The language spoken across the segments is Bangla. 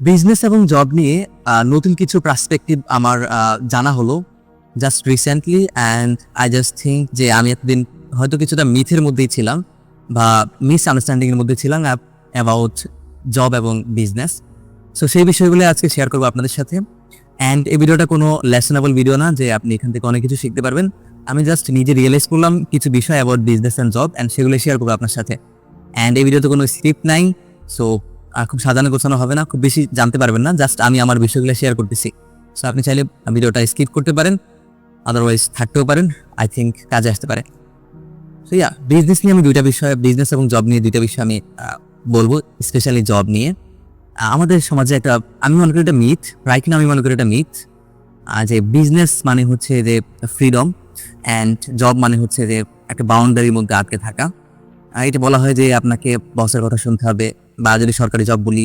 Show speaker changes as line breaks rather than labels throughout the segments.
বিজনেস এবং জব নিয়ে নতুন কিছু পার্সপেক্টিভ আমার জানা হলো just recently and I just think যে আমি এতদিন হয়তো কিছুটা মিথের মধ্যেই ছিলাম বা মিস আন্ডারস্ট্যান্ডিংয়ের মধ্যে ছিলাম অ্যাবাউট জব এবং বিজনেস সো সেই বিষয়গুলো আজকে শেয়ার করব আপনাদের সাথে। অ্যান্ড এই ভিডিওটা কোনো লেসনেবল ভিডিও না যে আপনি এখান থেকে অনেক কিছু শিখতে পারবেন। আমি জাস্ট নিজে রিয়েলাইজ করলাম কিছু বিষয় about business and job and সেগুলো শেয়ার করব আপনার সাথে। অ্যান্ড এই ভিডিওতে কোনো স্ক্রিপ্ট নাই সো খুব সাজানো গোছানো হবে না, খুব বেশি জানতে পারবেন না জাস্ট আমি আমার বিষয়গুলো শেয়ার করতেছি। সো আপনি চাইলে ভিডিওটা স্কিপ করতে পারেন আদারওয়াইজ থাকতেও পারেন আই থিঙ্ক কাজে আসতে পারে। সো ইয়া বিজনেস নিয়ে আমি দুইটা বিষয় বিজনেস এবং জব নিয়ে দুইটা বিষয় আমি বলব স্পেশালি জব নিয়ে। আমাদের সমাজে একটা, আমি মনে করি এটা মিথ রাইট না আমি মনে করি এটা মিথ যে বিজনেস মানে হচ্ছে যে ফ্রিডম অ্যান্ড জব মানে হচ্ছে যে একটা বাউন্ডারির মধ্যে আটকে থাকা। এটা বলা হয় যে আপনাকে বসের কথা শুনতে হবে বা যদি সরকারি জব বলি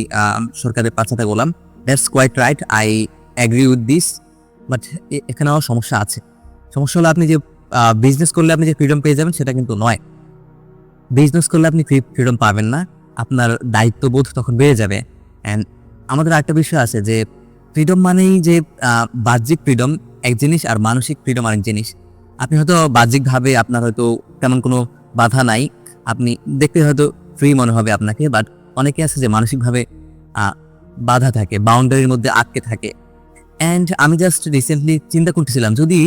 সরকারের পাঁচাতে বললাম that's quite right I agree with this but এখানেও সমস্যা আছে। সমস্যা হলো আপনি যে বিজনেস করলে আপনি যে ফ্রিডম পেয়ে যাবেন, সেটা কিন্তু নয়। বিজনেস করলে আপনি ফ্রিডম পাবেন না, আপনার দায়িত্ববোধ তখন বেড়ে যাবে। অ্যান্ড আমাদের একটা বিষয় আছে যে ফ্রিডম মানেই যে বাহ্যিক ফ্রিডম এক জিনিস আর মানসিক ফ্রিডম আরেক জিনিস। আপনি হয়তো বাহ্যিকভাবে আপনার হয়তো তেমন কোনো বাধা নাই, আপনি দেখতে হয়তো ফ্রি মনে হবে আপনাকে বাট অনেকে আছে যে মানসিকভাবে বাধা থাকে বাউন্ডারির মধ্যে আটকে থাকে। অ্যান্ড আমি জাস্ট রিসেন্টলি চিন্তা করতেছিলাম, যদি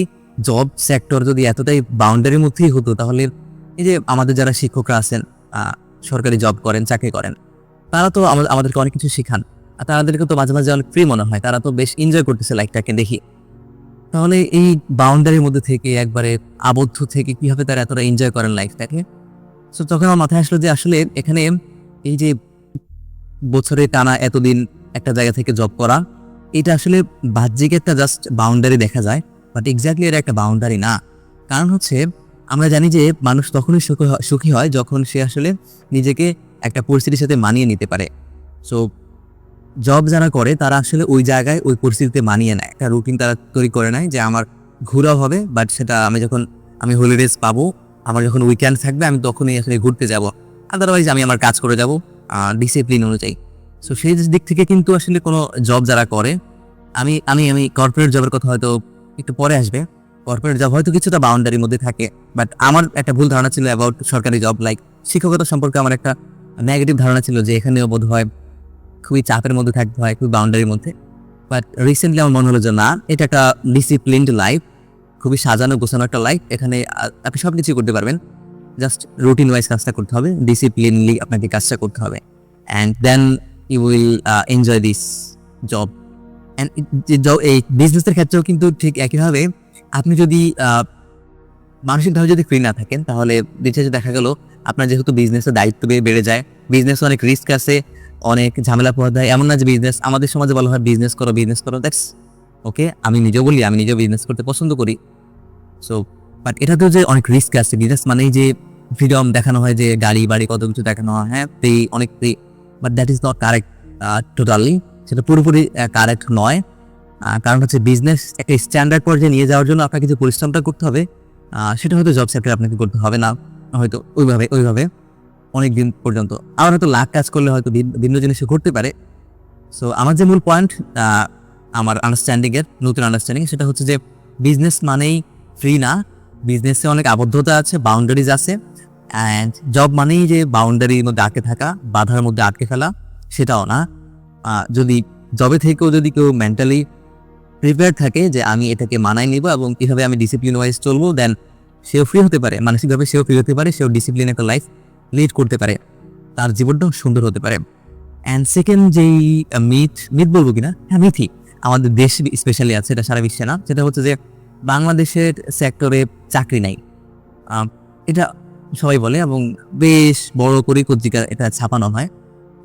জব সেক্টর যদি এতটাই বাউন্ডারির মধ্যেই হতো, তাহলে এই যে আমাদের যারা শিক্ষকরা আছেন সরকারি জব করেন, চাকরি করেন, তারা তো আমাদেরকে অনেক কিছু শেখান। আর তাদেরকে তো মাঝে মাঝে অনেক ফ্রি মনে হয়, তারা তো বেশ এনজয় করতেছে লাইফটাকে দেখি। তাহলে এই বাউন্ডারির মধ্যে থেকে, একবারে আবদ্ধ থেকে কীভাবে তারা এতটা এনজয় করেন লাইফটাকে সো তখন আমার মাথায় আসলো যে আসলে এখানে এই যে বছরে টানা এতদিন একটা জায়গা থেকে জব করা, এটা আসলে বাহ্যিক একটা জাস্ট বাউন্ডারি দেখা যায় বাট এক্স্যাক্টলি এটা একটা বাউন্ডারি না। কারণ হচ্ছে, আমরা জানি যে মানুষ তখনই সুখী হয়- যখন সে আসলে নিজেকে একটা পরিস্থিতির সাথে মানিয়ে নিতে পারে। সো জব যারা করে, তারা আসলে ওই জায়গায় ওই পরিস্থিতিতে মানিয়ে নেয়। একটা রুটিন তারা তৈরি করে নেয় যে আমার ঘোরাও হবে বাট সেটা আমি যখন আমি হলিডেজ পাবো, আমার যখন উইকেন্ড থাকবে, আমি তখনই আসলে ঘুরতে যাব। আদারওয়াইজ আমি আমার কাজ করে যাব। ডিসিপ্লিন অনুযায়ী। সো সেই দিক থেকে কিন্তু আসলে কোনো জব যারা করে, আমি আমি আমি কর্পোরেট জবের কথা হয়তো একটু পরে আসবে। কর্পোরেট জব হয়তো কিছুটা বাউন্ডারির মধ্যে থাকে বাট আমার একটা ভুল ধারণা ছিল অ্যাবাউট সরকারি জব লাইক শিক্ষকতা সম্পর্কে আমার একটা নেগেটিভ ধারণা ছিল যে এখানেও বোধ হয় খুবই চাপের মধ্যে থাকতে হয়, খুবই বাউন্ডারির মধ্যে। বাট রিসেন্টলি আমার মনে হলো যে না, এটা একটা ডিসিপ্লিনড লাইফ খুবই সাজানো গোছানো একটা লাইফ এখানে আপনি সব কিছুই করতে পারবেন। জাস্ট রুটিন ওয়াইজ কাজটা করতে হবে ডিসিপ্লিনলি আপনাকে কাজটা করতে হবে। And then you will enjoy this job and এই বিজনেসের ক্ষেত্রেও কিন্তু ঠিক একইভাবে আপনি যদি মানসিকভাবে যদি ফ্রি না থাকেন, তাহলে দিন দেখা গেল আপনার যেহেতু বিজনেসের দায়িত্ব বেড়ে যায়। বিজনেস অনেক রিস্ক আছে, অনেক ঝামেলা পোহাতে হয়। এমন না যে বিজনেস আমাদের সমাজে বলা হয় বিজনেস করো বিজনেস করো দ্যাটস ওকে আমি নিজেও বলি, আমি নিজেও বিজনেস করতে পছন্দ করি। সো বাট এটাতেও যে অনেক রিস্ক আছে বিজনেস মানেই যে ফ্রিডম দেখানো হয়, যে গাড়ি, বাড়ি কত কিছু দেখানো হয় হ্যাঁ? ফ্রি অনেক free but that is not correct totally সেটা পুরোপুরি কারেক্ট নয়। কারণ হচ্ছে বিজনেস একটা স্ট্যান্ডার্ড পর্যায়ে নিয়ে যাওয়ার জন্য আপনাকে যে পরিশ্রমটা করতে হবে সেটা হয়তো জব সেক্টরে আপনাকে করতে হবে না। হয়তো ওইভাবে ওইভাবে অনেক দিন পর্যন্ত। আবার হয়তো লাখ কাজ করলে হয়তো ভিন্ন- ভিন্ন জিনিসে ঘটতে পারে। সো আমার যে মূল পয়েন্ট আমার আন্ডারস্ট্যান্ডিংয়ের নতুন আন্ডারস্ট্যান্ডিং সেটা হচ্ছে যে বিজনেস মানেই ফ্রি না। বিজনেসে অনেক আবদ্ধতা আছে বাউন্ডারিজ আছে অ্যান্ড জব মানেই যে বাউন্ডারির মধ্যে আটকে থাকা, বাধার মধ্যে আটকে ফেলা, সেটাও না। যদি জবে থেকেও যদি কেউ মেন্টালি প্রিপেয়ার থাকে যে আমি এটাকে মানাই নিব এবং কীভাবে আমি ডিসিপ্লিন ওয়াইজ চলবো দেন সেও ফ্রি হতে পারে। মানসিকভাবে সেও ফ্রি হতে পারে, সেও ডিসিপ্লিন একটা লাইফ লিড করতে পারে। তার জীবনটাও সুন্দর হতে পারে। অ্যান্ড সেকেন্ড যেই মিথ মিথ বলব কিনা? হ্যাঁ মিথই আমাদের দেশ স্পেশালি আছে, এটা সারা বিশ্বে না। সেটা হচ্ছে যে বাংলাদেশের সেক্টরে চাকরি নাই। এটা সবাই বলে এবং বেশ বড় করে পত্রিকা এটা ছাপানো হয়।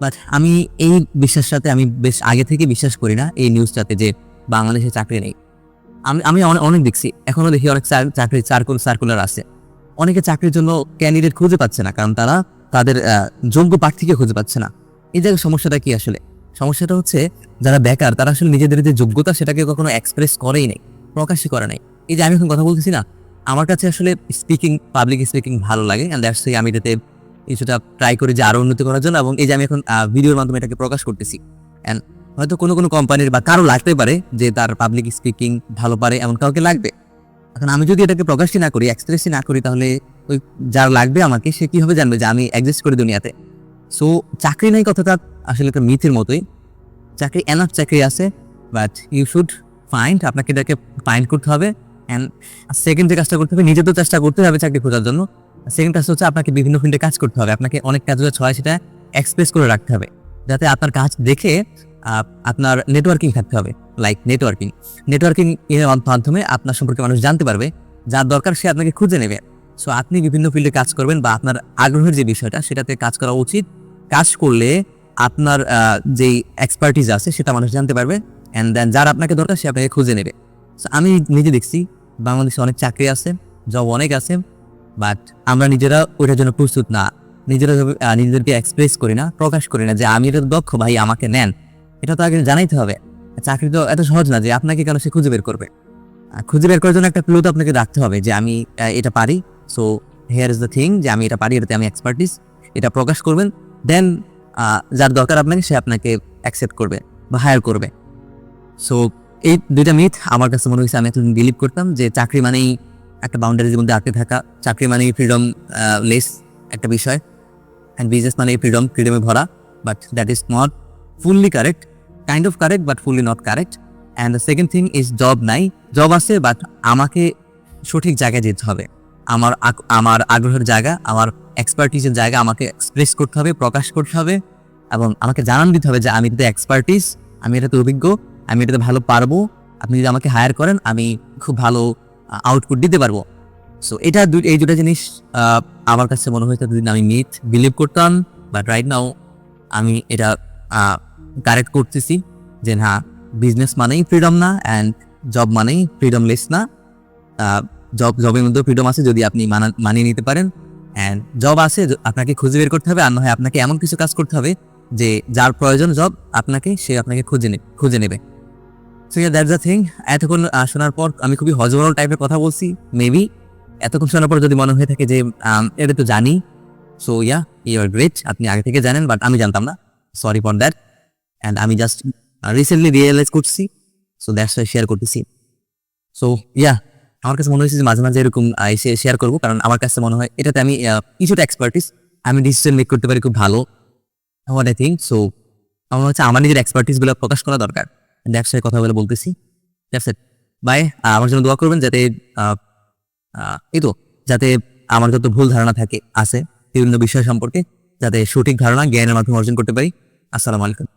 বাট আমি এই বিশ্বাসটাতে আমি বেশ আগে থেকে বিশ্বাস করি না এই নিউজটাতে যে বাংলাদেশে চাকরি নেই। আমি আমি অনে- অনেক দেখছি। এখনও দেখি অনেক চাকরি, চারকুল সার্কুলার আছে। অনেকে চাকরির জন্য ক্যান্ডিডেট খুঁজে পাচ্ছে না কারণ তারা তাদের যোগ্য প্রার্থীকে খুঁজে পাচ্ছে না। এই জায়গায় সমস্যাটা কি আসলে? সমস্যাটা হচ্ছে যারা বেকার তারা আসলে নিজেদের যে যোগ্যতা সেটাকে কখনো এক্সপ্রেস করেই নাই, প্রকাশই করে নাই। এই যে আমি এখন কথা বলতেছি না আমার কাছে আসলে স্পিকিং পাবলিক স্পিকিং ভালো লাগে অ্যান্ড দ্যাটস আমি এটাতে কিছুটা ট্রাই করি যে আরও উন্নতি করার জন্য, এবং এই যে আমি এখন ভিডিওর মাধ্যমে এটাকে প্রকাশ করতেছি। অ্যান্ড হয়তো কোনো কোনো কোম্পানির বা কারও লাগতে পারে যে তার পাবলিক স্পিকিং ভালো পারে, এমন কাউকে লাগবে। এখন আমি যদি এটাকে প্রকাশই না করি এক্সপ্রেসই না করি, তাহলে ওই যার লাগবে আমাকে, সে কীভাবে জানবে যে আমি অ্যাডজাস্ট করি দুনিয়াতে? সো চাকরি নাই কথাটা আসলে একটা মিথের মতোই। চাকরি এনাফ চাকরি আছে বাট ইউ শুড ফাইন্ড আপনাকে এটাকে ফাইন্ড করতে হবে। অ্যান্ড সেকেন্ড যে কাজটা করতে হবে, নিজে তো চেষ্টা করতে হবে চাকরি খোঁজার জন্য। সেকেন্ড কাজটা হচ্ছে আপনাকে বিভিন্ন ফিল্ডে কাজ করতে হবে। আপনাকে অনেক কাজ যে ছয় সেটা এক্সপ্রেস করে রাখতে হবে। যাতে আপনার কাজ দেখে আপনার নেটওয়ার্কিং থাকতে হবে। লাইক নেটওয়ার্কিং নেটওয়ার্কিং এর মাধ্যমে আপনার সম্পর্কে মানুষ জানতে পারবে, যার দরকার সে আপনাকে খুঁজে নেবে। সো আপনি বিভিন্ন ফিল্ডে কাজ করবেন বা আপনার আগ্রহের যে বিষয়টা, সেটাতে কাজ করা উচিত। কাজ করলে আপনার যেই এক্সপার্টিজ আছে, সেটা মানুষ জানতে পারবে। অ্যান্ড দেন যার আপনাকে দরকার, সে আপনাকে খুঁজে নেবে। আমি নিজে দেখছি, বাংলাদেশে অনেক চাকরি আছে জব অনেক আছে বাট আমরা নিজেরা ওইটার জন্য প্রস্তুত না। নিজেরা নিজেদেরকে এক্সপ্রেস করি না, প্রকাশ করি না যে আমি এটা দক্ষ ভাই, আমাকে নেন। এটা তো আগে জানাইতে হবে। চাকরি তো এত সহজ না যে আপনাকে কেন সে খুঁজে বের করবে? খুঁজে বের করার জন্য একটা ক্লু তো আপনাকে রাখতে হবে যে আমি এটা পারি। So here is the thing যে আমি এটা পারি, এটাতে আমি এক্সপার্টিস এটা প্রকাশ করবেন। দেন যার দরকার আপনাকে সে আপনাকে অ্যাকসেপ্ট করবে বা হায়ার করবে। সো এই দুইটা মিথ আমার কাছে মনে হয়েছে, আমি এতদিন বিলিভ করতাম যে চাকরি মানেই একটা বাউন্ডারির মধ্যে আটকে থাকা। চাকরি মানেই ফ্রিডম লেস একটা বিষয়। অ্যান্ড বিজনেস মানেই ফ্রিডম ফ্রিডমে ভরা। But that is not fully correct kind of correct but fully not correct and the second thing is job নাই। জব আছে বাট আমাকে সঠিক জায়গায় যেতে হবে। আমার আমার আগ্রহের জায়গা, আমার এক্সপার্টিসের জায়গা আমাকে এক্সপ্রেস করতে হবে, প্রকাশ করতে হবে। এবং আমাকে জানান দিতে হবে যে আমি এটাতে এক্সপার্টিস আমি এটাতে অভিজ্ঞ। আমি এটাতে ভালো পারব। আপনি যদি আমাকে হায়ার করেন, আমি খুব ভালো আউটপুট দিতে পারব। সো এটা এই দুটা জিনিস আমার কাছে মনে হয়েছে দুদিন আমি মিথ বিলিভ করতাম। বাট রাইট নাও আমি এটা কারেক্ট করতেছি যে না বিজনেস মানেই ফ্রিডম না অ্যান্ড জব মানেই ফ্রিডমলেস না। জব জবের মধ্যে ফ্রিডম আছে যদি আপনি মানা- মানিয়ে নিতে পারেন। অ্যান্ড জব আছে আপনাকে খুঁজে বের করতে হবে। আর না হয় আপনাকে এমন কিছু কাজ করতে হবে যে যার প্রয়োজন জব আপনাকে, সে আপনাকে খুঁজে নেবে খুঁজে নেবে। So yeah that's the thing এতক্ষণ শোনার পর আমি খুবই হজবরল টাইপের কথা বলছি মেবি এতক্ষণ শোনার পর যদি মনে হয়ে থাকে যে এটা তো জানি। So yeah you are great আপনি আগে থেকে জানেন বাট আমি জানতাম না। সরি ফর দ্যাট অ্যান্ড আমি জাস্ট রিসেন্টলি রিয়েলাইজ করছি। সো দ্যাটস শেয়ার করতেছি। সো ইয়া আমার কাছে মনে হয়েছে যে, মাঝে মাঝে এরকম এসে শেয়ার করব, কারণ আমার কাছে মনে হয় এটাতে আমি কিছুটা এক্সপার্টিস আমি ডিসিশন মেক করতে পারি খুব ভালো। হোয়াট আই থিঙ্ক সো আমার হচ্ছে আমার নিজের এক্সপার্টিসগুলো প্রকাশ করা দরকার। দ্যাটস কথা বলে বলতেছি। ব্যবসায় বাই আমার জন্য দোয়া করবেন যাতে এই তো, যাতে আমার যত ভুল ধারণা থাকে, আছে, বিভিন্ন বিষয় সম্পর্কে, যাতে সঠিক ধারণা জ্ঞানের মাধ্যমে অর্জন করতে পারি। আসসালামু আলাইকুম।